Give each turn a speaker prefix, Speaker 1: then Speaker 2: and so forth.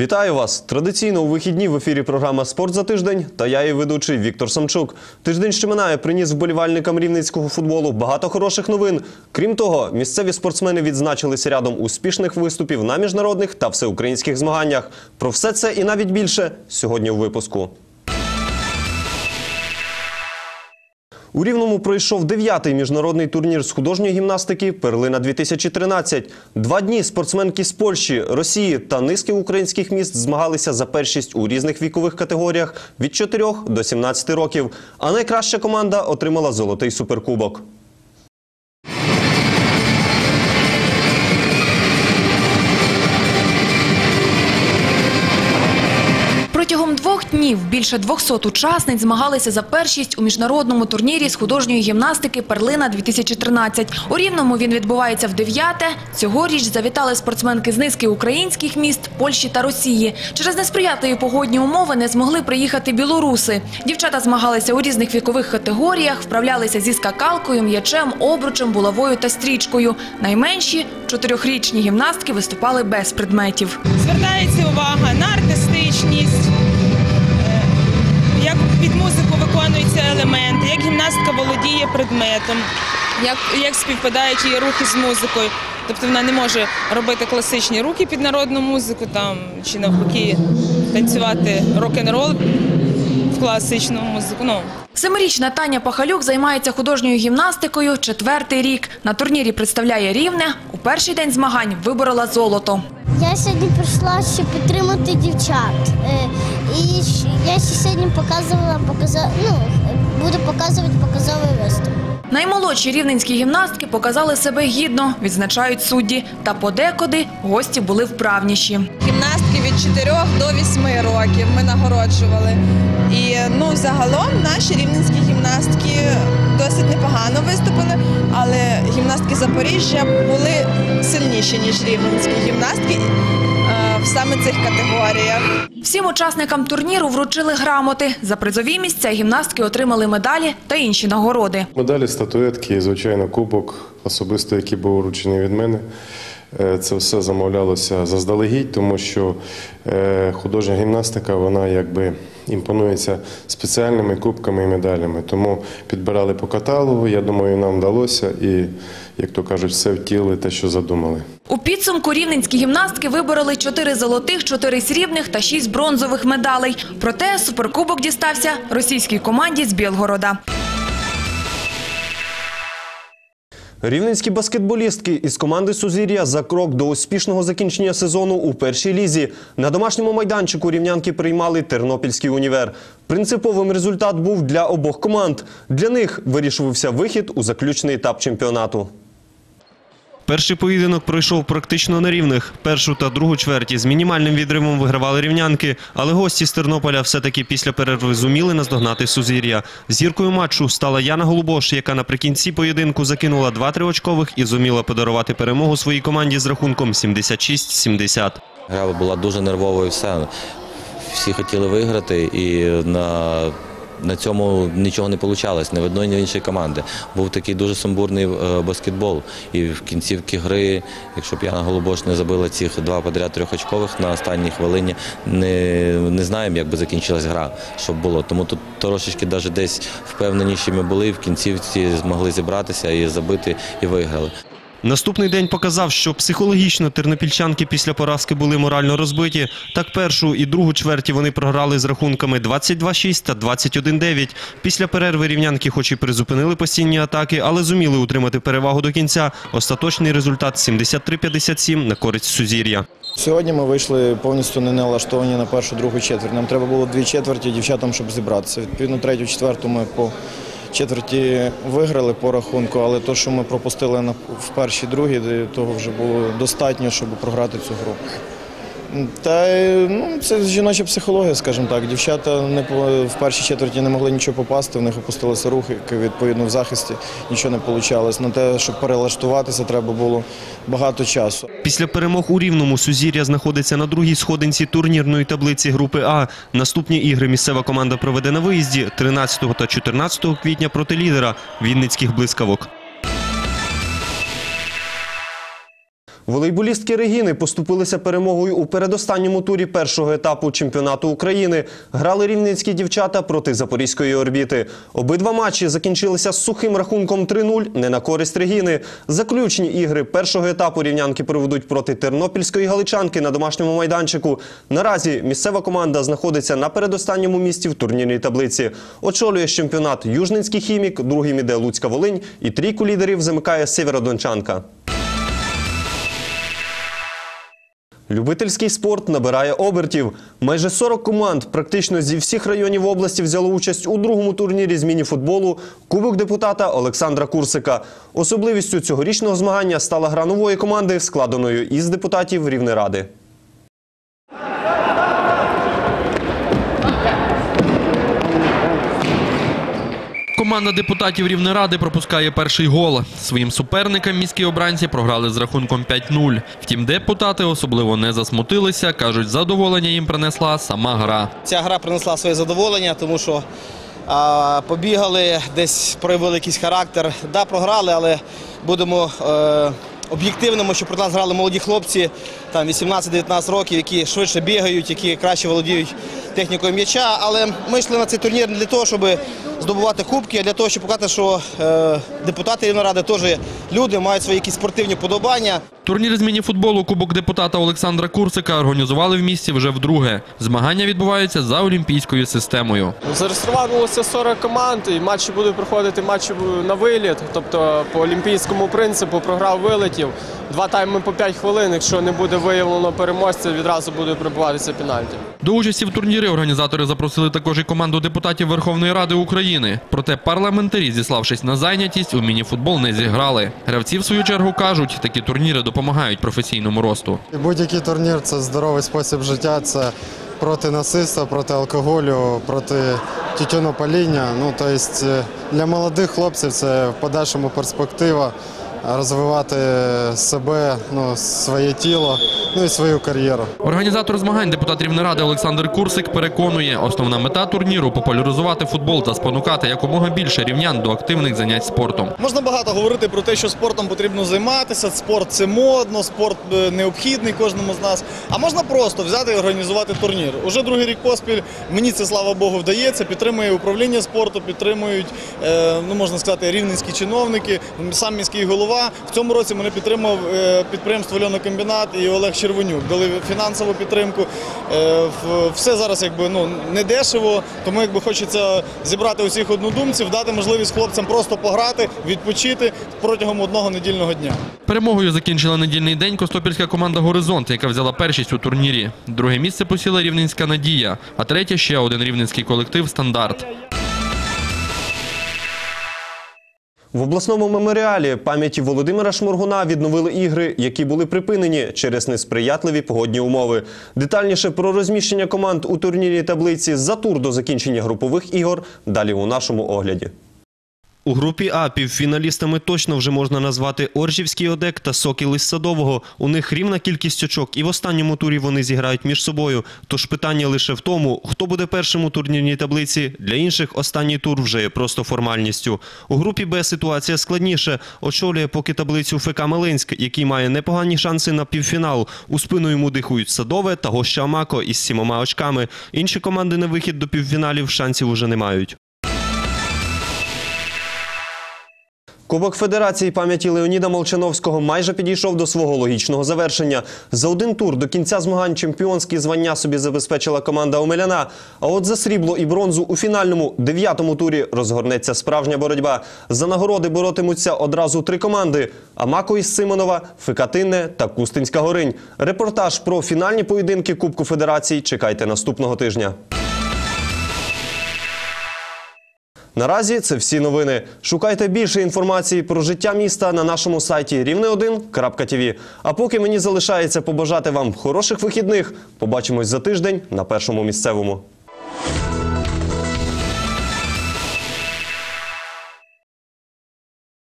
Speaker 1: Вітаю вас! Традиційно у вихідні в ефірі програма Спорт за тиждень та я її ведучий Віктор Самчук. Тиждень, що минає, приніс вболівальникам рівненського футболу багато хороших новин. Крім того, місцеві спортсмени відзначилися рядом успішних виступів на міжнародних та всеукраїнських змаганнях. Про все це і навіть більше сьогодні у випуску. У Рівному пройшов дев'ятий міжнародний турнір з художньої гімнастики «Перлина-2013». Два дні спортсменки з Польщі, Росії та низки українських міст змагалися за першість у різних вікових категоріях від 4 до 17 років. А найкраща команда отримала золотий суперкубок.
Speaker 2: Днів більше 200 учасниць змагалися за першість у міжнародному турнірі з художньої гімнастики «Перлина-2013». У Рівному він відбувається в дев'яте. Цьогоріч завітали спортсменки з низки українських міст, Польщі та Росії. Через несприятливі погодні умови не змогли приїхати білоруси. Дівчата змагалися у різних вікових категоріях, вправлялися зі скакалкою, м'ячем, обручем, булавою та стрічкою. Найменші чотирьохрічні гімнастки виступали без предметів.
Speaker 3: Звертається увага на артистичність, гімнастка володіє предметом, як, як співпадають її рухи з музикою. Тобто вона не може робити класичні рухи під народну музику там, чи навпаки танцювати рок-н-рол в класичну музику. Ну,
Speaker 2: Семирічна Таня Пахалюк займається художньою гімнастикою четвертий рік. На турнірі представляє Рівне. У перший день змагань виборола золото.
Speaker 4: Я сьогодні прийшла, щоб підтримати дівчат. Е, І я ще сьогодні показувала, показа... ну, буду показувати показовий виступ.
Speaker 2: Наймолодші рівненські гімнастки показали себе гідно, відзначають судді. Та подекуди гості були вправніші.
Speaker 5: гімнастки від 4 до 8 років ми нагороджували. І ну загалом наші рівненські гімнастки досить непогано виступили, але гімнастки Запоріжжя були сильніші ніж рівненські гімнастки саме цих категоріях.
Speaker 2: Всім учасникам турніру вручили грамоти. За призові місця гімнастки отримали медалі та інші нагороди.
Speaker 6: Медалі, статуетки, і, звичайно, кубок, особисто, який був вручений від мене. Е, Це все замовлялося заздалегідь, тому що е, художня гімнастика вона якби імпонується спеціальними кубками і медалями. Тому підбирали по каталогу. Я думаю, нам вдалося і, як то кажуть, все втілили те, що задумали.
Speaker 2: У підсумку рівненські гімнастки вибороли 4 золотих, 4 срібних та 6 бронзових медалей. Проте суперкубок дістався російській команді з Білгорода.
Speaker 1: Рівненські баскетболістки із команди Сузір'я за крок до успішного закінчення сезону у першій лізі. На домашньому майданчику рівнянки приймали Тернопільський універ. Принциповим результат був для обох команд. Для них вирішувався вихід у заключний етап чемпіонату. Перший поєдинок пройшов практично на рівних. Першу та другу чверті з мінімальним відривом вигравали рівнянки, але гості з Тернополя все-таки після перерви зуміли наздогнати Сузір'я. Зіркою матчу стала Яна Голубош, яка наприкінці поєдинку закинула два триочкових і зуміла подарувати перемогу своїй команді з рахунком 76-70.
Speaker 7: Гра була дуже нервовою. Все всі хотіли виграти, і на, на цьому нічого не вийшло, ні в одної, ні в іншої команди. Був такий дуже сумбурний е, баскетбол. І в кінцівці гри, якщо б Яна Голубош не забила цих два подряд трьохочкових на останній хвилині, не, не знаємо, як би закінчилась гра, щоб було. Тому тут трошечки навіть десь впевненіші ми були, в кінцівці змогли зібратися і забити, і виграли.
Speaker 1: Наступний день показав, що психологічно тернопільчанки після поразки були морально розбиті. Так першу і другу чверті вони програли з рахунками 22-6 та 21-9. Після перерви рівнянки хоч і призупинили постійні атаки, але зуміли утримати перевагу до кінця. Остаточний результат 73-57 на користь Сузір'я.
Speaker 8: Сьогодні ми вийшли повністю не налаштовані на першу, другу четверть. Нам треба було дві четверті дівчатам, щоб зібратися. Відповідно, третю, четверту ми по четверті виграли по рахунку, але то, що ми пропустили в першій, другій, того вже було достатньо, щоб програти цю гру. Та ну, це жіноча психологія, скажімо так. Дівчата не в першій четверті не могли нічого попасти, в них опустилися рухи, відповідно в захисті нічого не вийшло. На те, щоб перелаштуватися, треба було багато часу.
Speaker 1: Після перемог у Рівному Сузір'я знаходиться на другій сходинці турнірної таблиці групи А. Наступні ігри місцева команда проведе на виїзді 13 та 14 квітня проти лідера Вінницьких блискавок. Волейболістки Регіни поступилися перемогою у передостанньому турі першого етапу чемпіонату України. Грали рівненські дівчата проти Запорізької орбіти. Обидва матчі закінчилися з сухим рахунком 3-0 не на користь Регіни. Заключні ігри першого етапу рівнянки проведуть проти Тернопільської галичанки на домашньому майданчику. Наразі місцева команда знаходиться на передостанньому місці в турнірній таблиці. Очолює чемпіонат Южненський хімік, другим іде Луцька Волинь і трійку лідерів замикає Сєвєродончанка. Любительський спорт набирає обертів. Майже 40 команд практично зі всіх районів області взяло участь у другому турнірі з міні-футболу Кубок депутата Олександра Курсика. Особливістю цьогорічного змагання стала гра нової команди, складеною із депутатів Рівнеради.
Speaker 9: Команда депутатів Рівнеради пропускає перший гол. Своїм суперникам міські обранці програли з рахунком 5-0. Втім, депутати особливо не засмутилися. Кажуть, задоволення їм принесла сама гра.
Speaker 10: Ця гра принесла своє задоволення, тому що побігали, десь проявили якийсь характер. Да, програли, але будемо е, об'єктивними, що проти нас грали молоді хлопці, там 18-19 років, які швидше бігають, які краще володіють технікою м'яча. Але ми йшли на цей турнір не для того, щоб здобувати кубки, а для того, щоб показати, що е, депутати Рівноради теж люди, мають свої якісь спортивні подобання.
Speaker 9: Турнір з міні-футболу Кубок депутата Олександра Курсика організували в місті вже вдруге. Змагання відбуваються за олімпійською системою.
Speaker 11: Зареєструвалося 40 команд, і матчі будуть проходити матчі на виліт, тобто по олімпійському принципу програв вилетів. Два тайми по 5 хвилин. Якщо не буде виявлено переможця, відразу буде прибуватися пенальті.
Speaker 9: До участі в турнірі організатори запросили також і команду депутатів Верховної Ради України. Проте парламентарі, зіславшись на зайнятість, у міні-футбол не зіграли. Гравці, в свою чергу, кажуть, такі турніри допомагають професійному росту.
Speaker 12: Будь-який турнір це здоровий спосіб життя, це проти насильства, проти алкоголю, проти тютюнопаління. Ну, тобто для молодих хлопців це в подальшому перспектива розвивати себе, ну, своє тіло, ну і свою кар'єру.
Speaker 9: Організатор змагань, депутат Рівнеради Олександр Курсик переконує, основна мета турніру популяризувати футбол та спонукати якомога більше рівнян до активних занять спортом.
Speaker 13: Можна багато говорити про те, що спортом потрібно займатися. Спорт це модно, спорт е, необхідний кожному з нас. А можна просто взяти і організувати турнір. Уже другий рік поспіль мені це слава Богу вдається. Підтримує управління спорту, підтримують, е, ну можна сказати, рівненські чиновники, сам міський голова. В цьому році мене підтримав е, підприємство «Льонокомбінат» і Олег Червонюк. Дали фінансову підтримку. Е, Все зараз якби ну не дешево, тому якби хочеться зібрати усіх однодумців, дати можливість хлопцям просто пограти, відпочити протягом одного недільного дня.
Speaker 9: Перемогою закінчила недільний день костопільська команда Горизонт, яка взяла першість у турнірі. Друге місце посіла рівненська Надія, а третє ще один рівненський колектив Стандарт.
Speaker 1: В обласному меморіалі пам'яті Володимира Шморгуна відновили ігри, які були припинені через несприятливі погодні умови. Детальніше про розміщення команд у турнірній таблиці за тур до закінчення групових ігор далі у нашому огляді. У групі А півфіналістами точно вже можна назвати Оржівський Одек та Сокіл із Садового. У них рівна кількість очок, і в останньому турі вони зіграють між собою. Тож питання лише в тому, хто буде першим у турнірній таблиці. Для інших останній тур вже є просто формальністю. У групі Б ситуація складніше. Очолює поки таблицю ФК Мелинськ, який має непогані шанси на півфінал. У спину йому дихають Садове та Гоща Амако із сімома очками. Інші команди на вихід до півфіналів шансів уже не мають. Кубок Федерації пам'яті Леоніда Молчановського майже підійшов до свого логічного завершення. За один тур до кінця змагань чемпіонські звання собі забезпечила команда Омеляна. А от за срібло і бронзу у фінальному дев'ятому турі розгорнеться справжня боротьба. За нагороди боротимуться одразу три команди: Амако із Симонова, Фикатинне та Кустинська Горинь. Репортаж про фінальні поєдинки Кубку Федерації чекайте наступного тижня. Наразі це всі новини. Шукайте більше інформації про життя міста на нашому сайті рівне1.тв. А поки мені залишається побажати вам хороших вихідних. Побачимось за тиждень на першому місцевому.